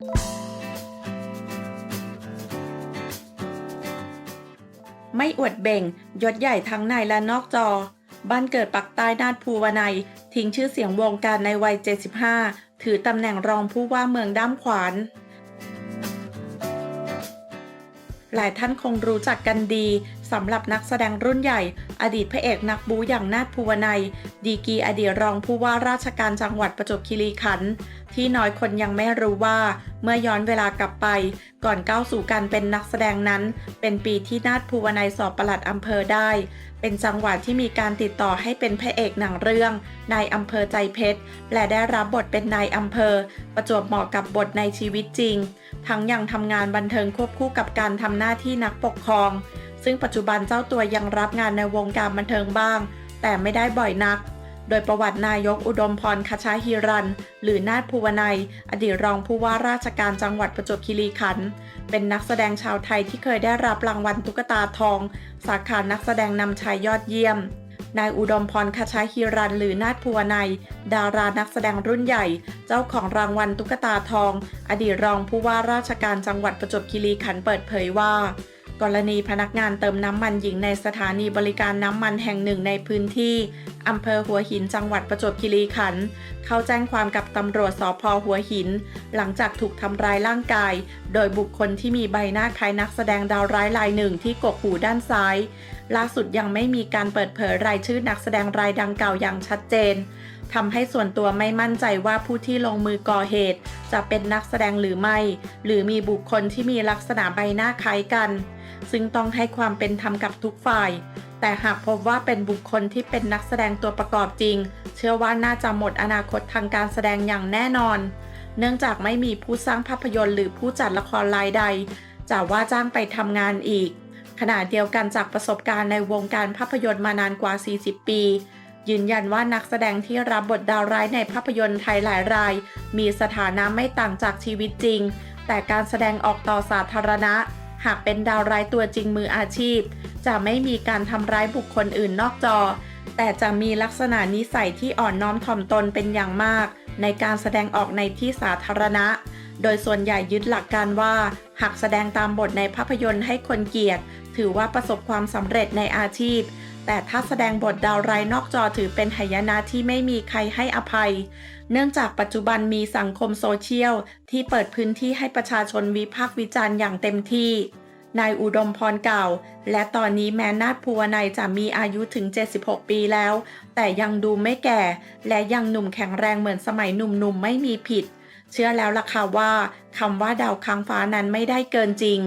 ไม่อวดเบ่งยศใหญ่ทั้งในและนอกจอ บ้านเกิดปักใต้นาดภูวนัย ทิ้งชื่อเสียงวงการในวัย 75 ถือตำแหน่งรองผู้ว่าเมืองด้ามขวานหลายท่านคงรู้จักกันดี สำหรับนักแสดงรุ่นใหญ่ อดีตพระเอกนักบูอย่างนาถภูวนัย ดีกีอดีตรองผู้ว่าราชการจังหวัดประจวบคีรีขันธ์ที่น้อยคนยังไม่รู้ว่า เมื่อย้อนเวลากลับไป ก่อนก้าวสู่การเป็นนักแสดงนั้น เป็นปีที่นาถภูวนัยสอบประหลัดอำเภอได้ เป็นจังหวัดที่มีการติดต่อให้เป็นพระเอกหนังเรื่อง นายอำเภอใจเพชร และได้รับบทเป็นนายอำเภอ ประจวบเหมาะกับบทในชีวิตจริง ทั้งยังทำงานบันเทิงควบคู่กับการทำหน้าที่นักปกครอง ซึ่งปัจจุบันเจ้าตัวยังรับงานในวงการบันเทิงบ้าง แต่ไม่ได้บ่อยนัก โดยประวัตินายกอุดมพรคชาฮิรัน หรือนาถภูวนัย อดีตรองผู้ว่าราชการจังหวัดประจวบคีรีขันธ์เป็นนักแสดงชาวไทยที่เคยได้รับรางวัลตุ๊กตาทอง สาขานักแสดงนำชายยอดเยี่ยมนายอุดมพรคชาฮิรัน หรือนาถภูวนัย ดารานักแสดงรุ่นใหญ่ เจ้าของรางวัลตุ๊กตาทอง อดีตรองผู้ว่าราชการจังหวัดประจวบคีรีขันธ์เปิดเผยว่า กรณีพนักงานเติมน้ำมันหญิงในสถานีบริการน้ำมันแห่งหนึ่งในพื้นที่อำเภอหัวหินจังหวัดประจวบคีรีขันธ์เข้าแจ้งความกับตำรวจสพหัวหิน หลังจากถูกทำร้ายร่างกาย โดยบุคคลที่มีใบหน้าคล้ายนักแสดงดาวร้ายรายหนึ่งที่กกหูด้านซ้าย ล่าสุดยังไม่มีการเปิดเผยรายชื่อนักแสดงรายดังกล่าวอย่างชัดเจนทำให้ส่วนตัวไม่มั่นใจว่าผู้ที่ลงมือก่อเหตุ จะเป็นนักแสดงหรือไม่ หรือมีบุคคลที่มีลักษณะใบหน้าคล้ายกัน ซึ่งต้องให้ความเป็นธรรมกับทุกฝ่าย แต่หากพบว่าเป็นบุคคลที่เป็นนักแสดงตัวประกอบจริง เชื่อว่าน่าจะหมดอนาคตทางการแสดงอย่างแน่นอน เนื่องจากไม่มีผู้สร้างภาพยนตร์หรือผู้จัดละครรายใดจะว่าจ้างไปทำงานอีก ขณะเดียวกันจากประสบการณ์ในวงการภาพยนตร์มานานกว่า 40 ปี ยืนยันว่านักแสดงที่รับบทดาวร้ายในภาพยนตร์ไทยหลายราย มีสถานะไม่ต่างจากชีวิตจริง แต่การแสดงออกต่อสาธารณะ หากเป็นดาวร้ายตัวจริงมืออาชีพ จะไม่มีการทำร้ายบุคคลอื่นนอกจอ แต่จะมีลักษณะนิสัยที่อ่อนน้อมถ่อมตนเป็นอย่างมาก ในการแสดงออกในที่สาธารณะ โดยส่วนใหญ่ยึดหลักการว่า หากแสดงตามบทในภาพยนตร์ให้คนเกลียด ถือว่าประสบความสำเร็จในอาชีพ แต่ถ้าแสดงบทดาวร้ายนอกจอถือเป็นหายนะที่ไม่มีใครให้อภัย เนื่องจากปัจจุบันมีสังคมโซเชียล ที่เปิดพื้นที่ให้ประชาชนวิพากษ์วิจารณ์อย่างเต็มที่นายอุดมพรเก่า และตอนนี้แม้นาถภูวนัยจะมีอายุถึง 76 ปีแล้ว แต่ยังดูไม่แก่ และยังหนุ่มแข็งแรงเหมือนสมัยหนุ่มๆ ไม่มีผิด เชื่อแล้วล่ะค่ะว่าคำว่าดาวค้างฟ้านั้นไม่ได้เกินจริง